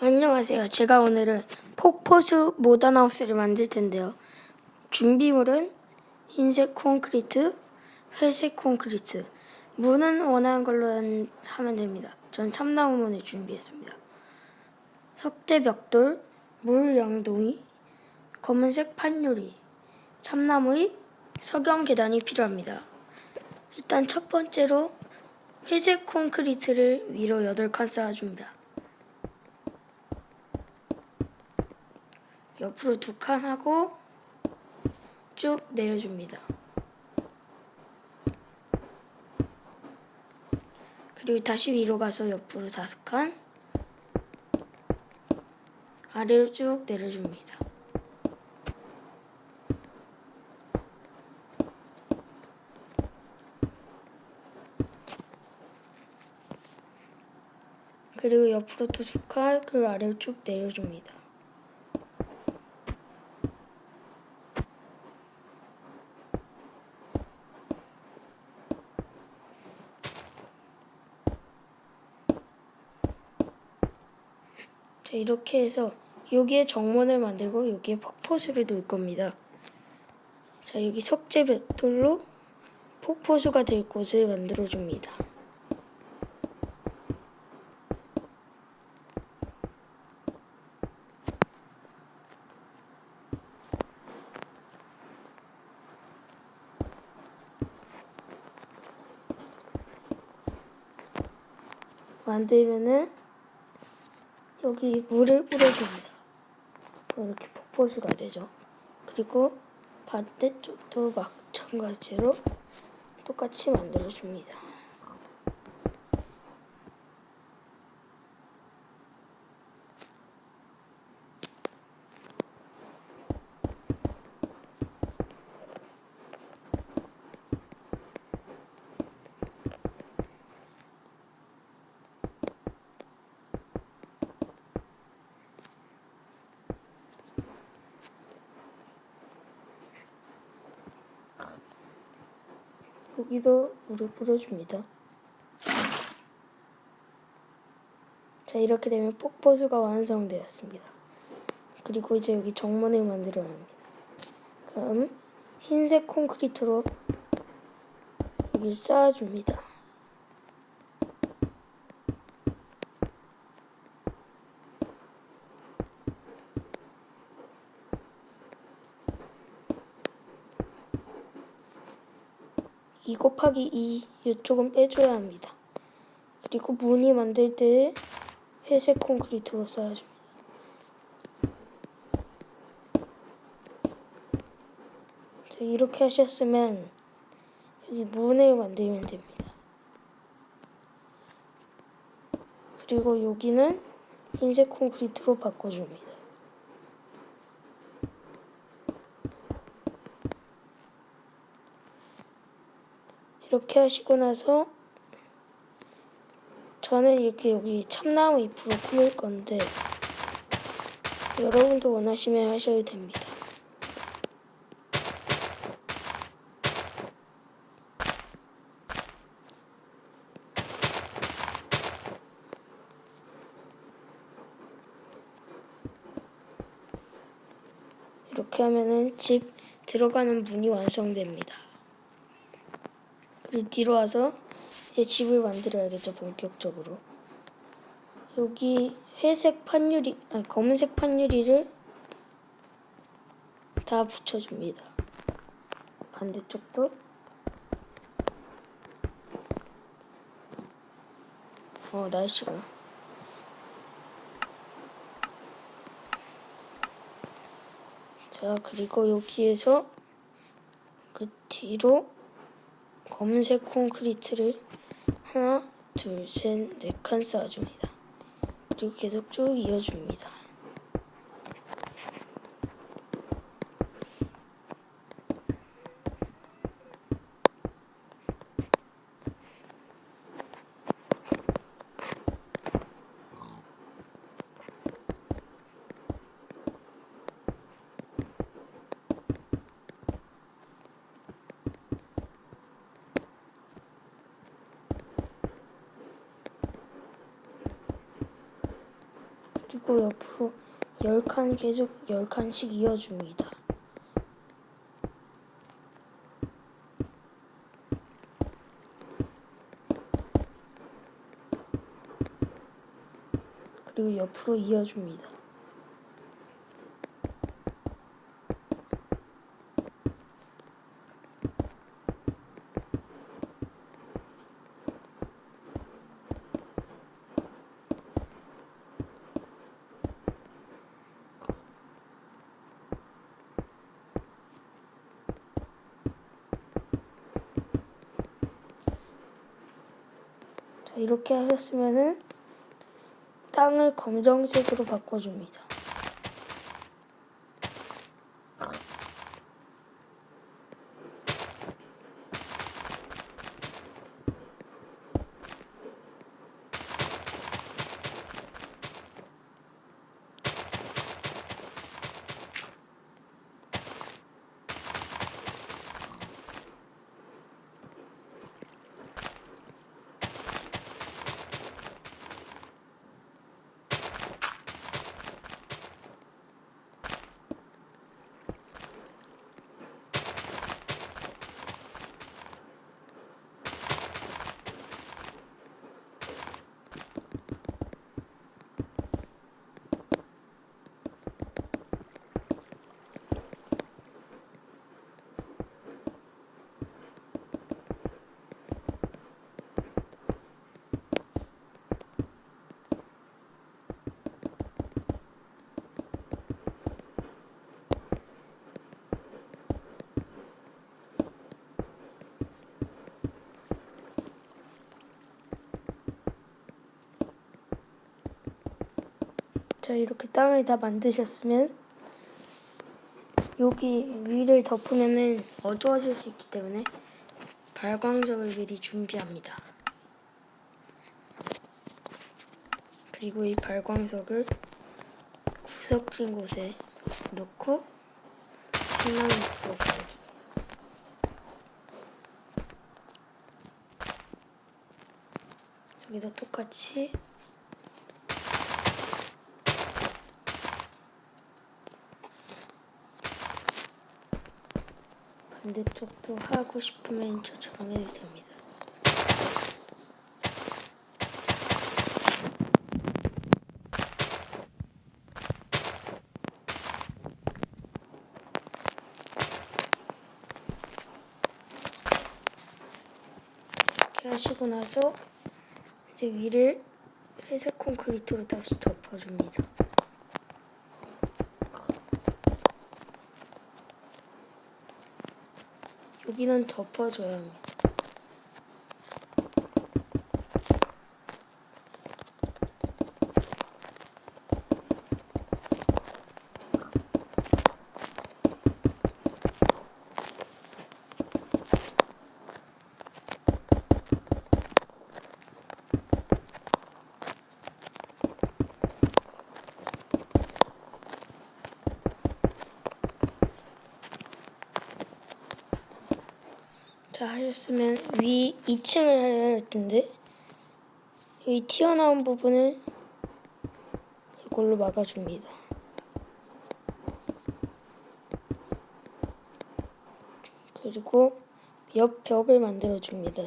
안녕하세요. 제가 오늘은 폭포수 모던하우스를 만들 텐데요. 준비물은 흰색 콘크리트, 회색 콘크리트, 문은 원하는 걸로 한- 하면 됩니다. 전 참나무 문을 준비했습니다. 석재 벽돌, 물 양동이, 검은색 판유리, 참나무잎, 석영 계단이 필요합니다. 일단 첫 번째로 회색 콘크리트를 위로 8칸 쌓아줍니다. 옆으로 두 칸 하고 쭉 내려줍니다. 그리고 다시 위로 가서 옆으로 다섯 칸 아래로 쭉 내려줍니다. 그리고 옆으로 또 두 칸, 그 아래로 쭉 내려줍니다. 자, 이렇게 해서 여기에 정문을 만들고 여기에 폭포수를 놓을 겁니다. 자, 여기 석재 벽돌로 폭포수가 될 곳을 만들어 줍니다. 만들면은 여기 물을 뿌려줍니다. 이렇게 폭포수가 되죠. 그리고 반대쪽도 마찬가지로 똑같이 만들어줍니다. 여기도 물을 뿌려줍니다. 자, 이렇게 되면 폭포수가 완성되었습니다. 그리고 이제 여기 정문을 만들어야 합니다. 그럼 흰색 콘크리트로 여기를 쌓아줍니다. 이 곱하기 2 이쪽은 빼줘야 합니다. 그리고 무늬 만들 때 회색 콘크리트로 쌓아줍니다. 자, 이렇게 하셨으면 여기 문을 만들면 됩니다. 그리고 여기는 흰색 콘크리트로 바꿔줍니다. 이렇게 하시고 나서 저는 이렇게 여기 참나무 잎으로 꾸밀 건데 여러분도 원하시면 하셔도 됩니다. 이렇게 하면은 집 들어가는 문이 완성됩니다. 뒤로 와서 이제 집을 만들어야겠죠 본격적으로. 여기 회색 판유리 아니 검은색 판유리를 다 붙여줍니다. 반대쪽도. 어 날씨가. 자 그리고 여기에서 그 뒤로 검은색 콘크리트를 하나, 둘, 셋, 네칸 쌓아줍니다. 그리고 계속 쭉 이어줍니다. 그리고 옆으로 10칸 계속 10칸씩 이어줍니다. 그리고 옆으로 이어줍니다. 이렇게 하셨으면은 땅을 검정색으로 바꿔줍니다. 자, 이렇게 땅을 다 만드셨으면 여기 위를 덮으면은 어두워질 수 있기 때문에 발광석을 미리 준비합니다. 그리고 이 발광석을 구석진 곳에 넣고 창문을 불어봐요. 여기다 똑같이 반대쪽도 하고 싶으면 저처럼 해도 됩니다. 이렇게 하시고 나서 이제 위를 회색 콘크리트로 다시 덮어줍니다. 여기는 덮어줘야 합니다. 자 하셨으면 위 2층을 해야 할 텐데 이 튀어나온 부분을 이걸로 막아줍니다. 그리고 옆 벽을 만들어 줍니다.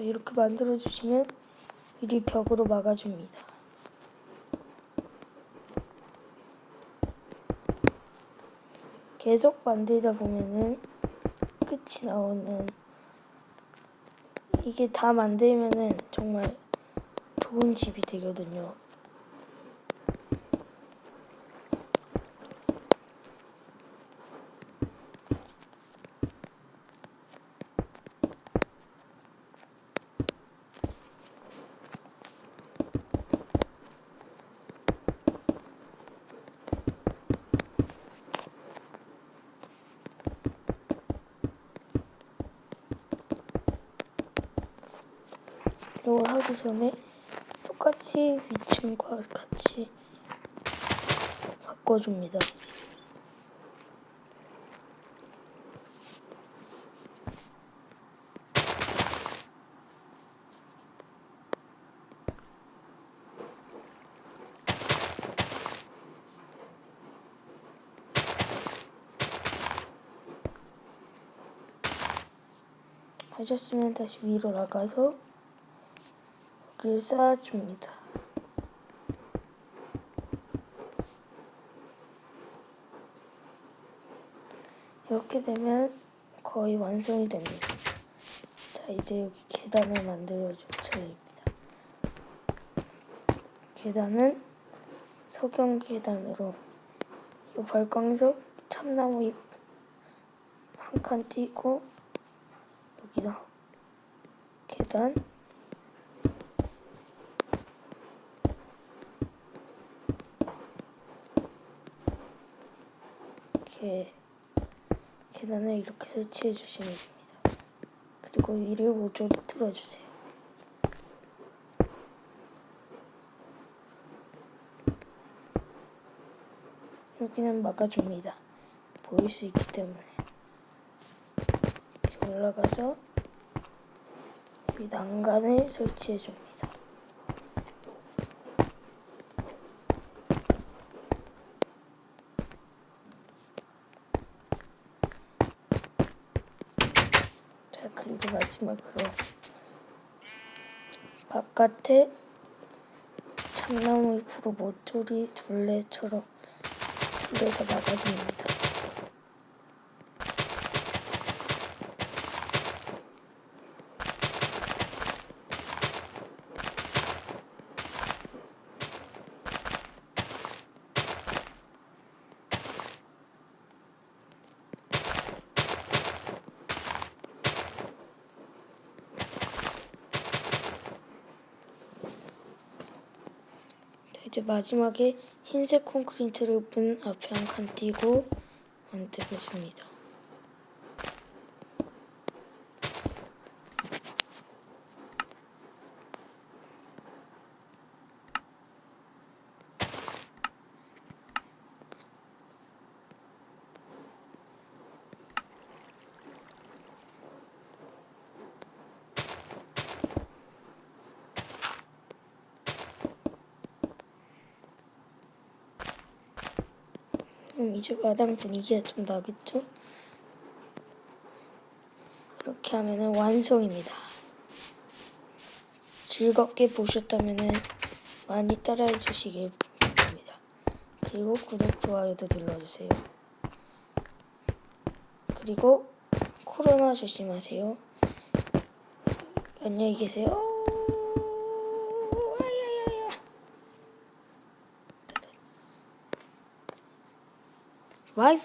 자 이렇게 만들어 주시면 미리 벽으로 막아줍니다. 계속 만들다 보면은 끝이 나오는 이게 다 만들면은 정말 좋은 집이 되거든요. 이걸 하기 전에 똑같이 위층과 같이 바꿔줍니다. 하셨으면 다시 위로 나가서 글 쌓아줍니다. 이렇게 되면 거의 완성이 됩니다. 자, 이제 여기 계단을 만들어줄 차례입니다. 계단은 석영 계단으로 이 발광석 참나무 잎 한 칸 띄고 여기다 계단 이렇게 계단을 이렇게 설치해 주시면 됩니다. 그리고 위를 모조리 뚫어주세요. 여기는 막아줍니다. 보일 수 있기 때문에 이렇게 올라가서 이 난간을 설치해 줍니다. 자, 그리고 마지막으로 바깥에 참나무 잎으로 모조리 둘레처럼 둘레서 막아줍니다. 자, 이제 마지막에 흰색 콘크리트를 문 앞에 한 칸 띄고 만들어줍니다. 그럼 이제 마당 분위기가 좀 나겠죠? 이렇게 하면은 완성입니다. 즐겁게 보셨다면은 많이 따라해 주시길 바랍니다. 그리고 구독, 좋아요도 눌러주세요. 그리고 코로나 조심하세요. 안녕히 계세요. 아야야야. 바이바이.